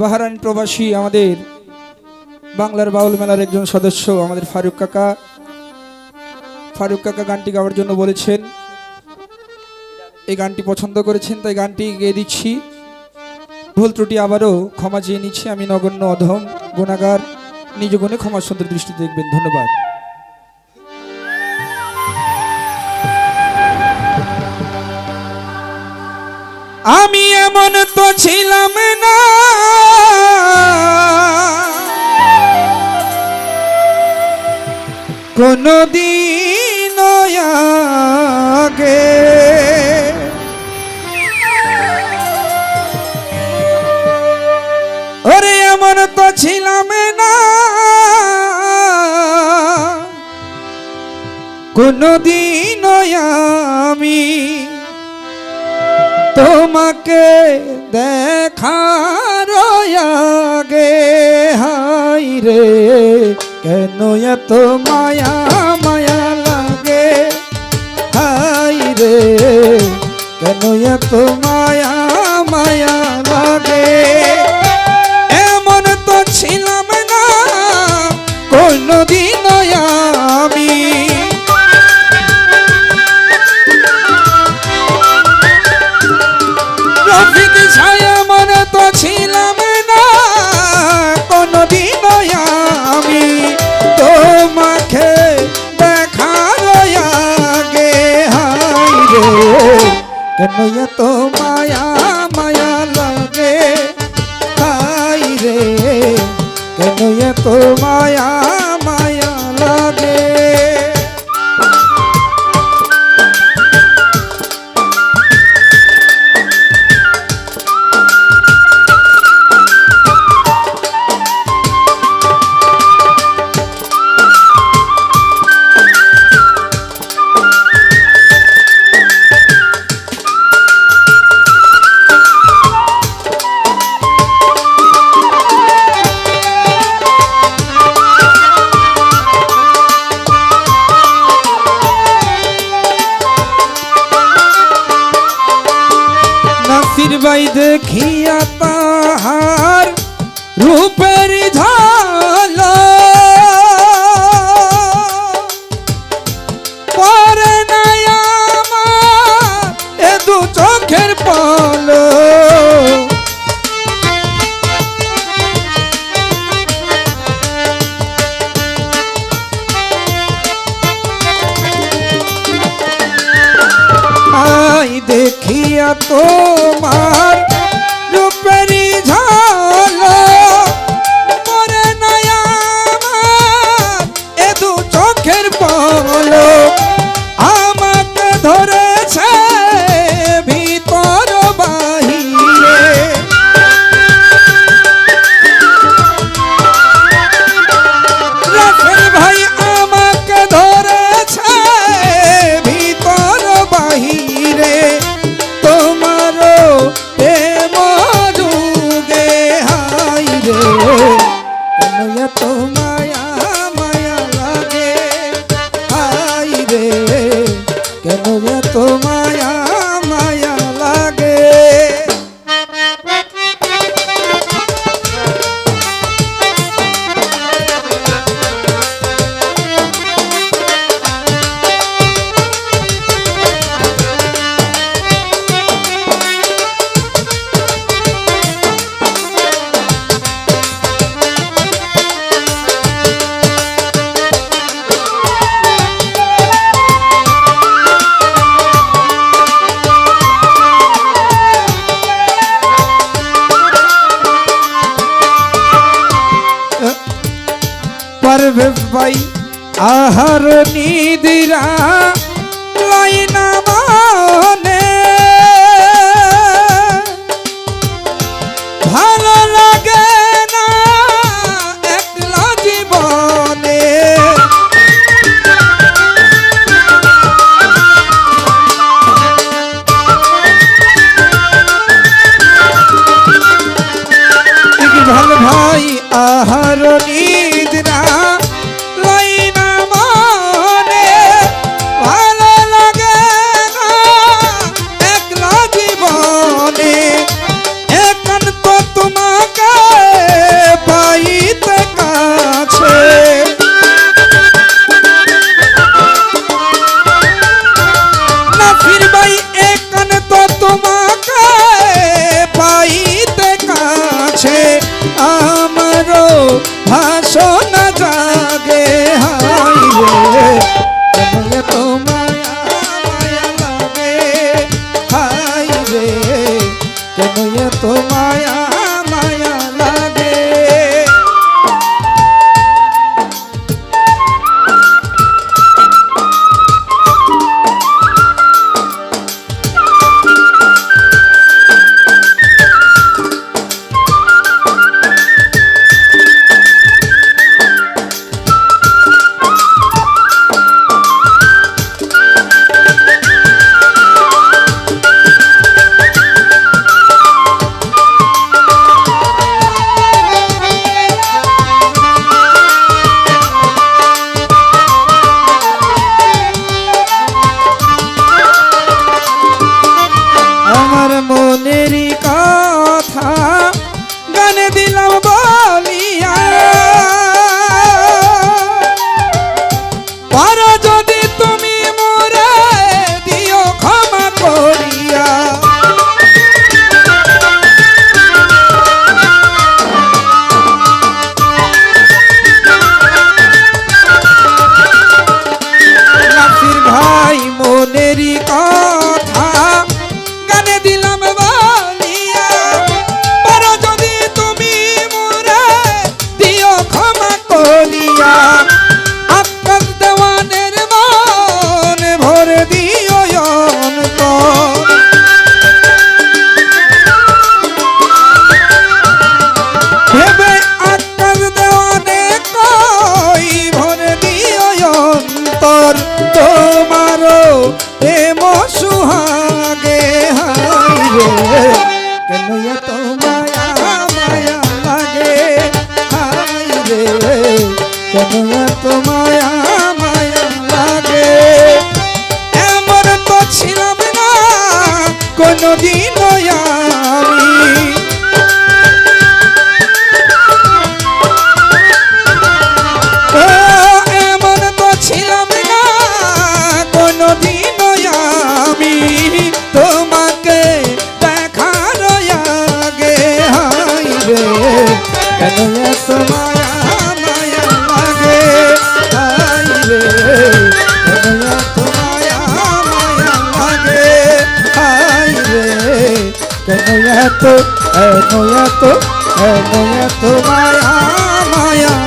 বাহারান প্রবাসী আমাদের বাংলার বাউল মেলার একজন সদস্য আমাদের ফারুক কাকা। ফারুক কাকা গানটি গাওয়ার জন্য বলেছেন, এই গানটি পছন্দ করেছেন, তাই গানটি গেয়ে দিচ্ছি। ভুল ত্রুটি আবারও ক্ষমা চেয়ে নিচ্ছি, আমি নগণ্য অধম গুণাগার। নিজ গুণে ক্ষমা সুন্দর দৃষ্টি দেখবেন, ধন্যবাদ। আমি এমন তো ছিলাম না কোনদিন আগে। ওরে এমন তো ছিলাম না। কোনদিন আমি তোমাকে দেখার আগে হাই রে, কেন এত কোনদিন কেন এত মায়া? নাসির বাই দেখিয়া তাহার রূপের দেখিয়া তোমার আহার নিদিরা লাইনা মানে সুহাগে হাই রে কেন এত মায়া মায়া লাগে হাই রে কেন এত মায়া মায়া লাগে এমন তো ছিলাম না কোনদিন আমি এত এত এত এত মায়া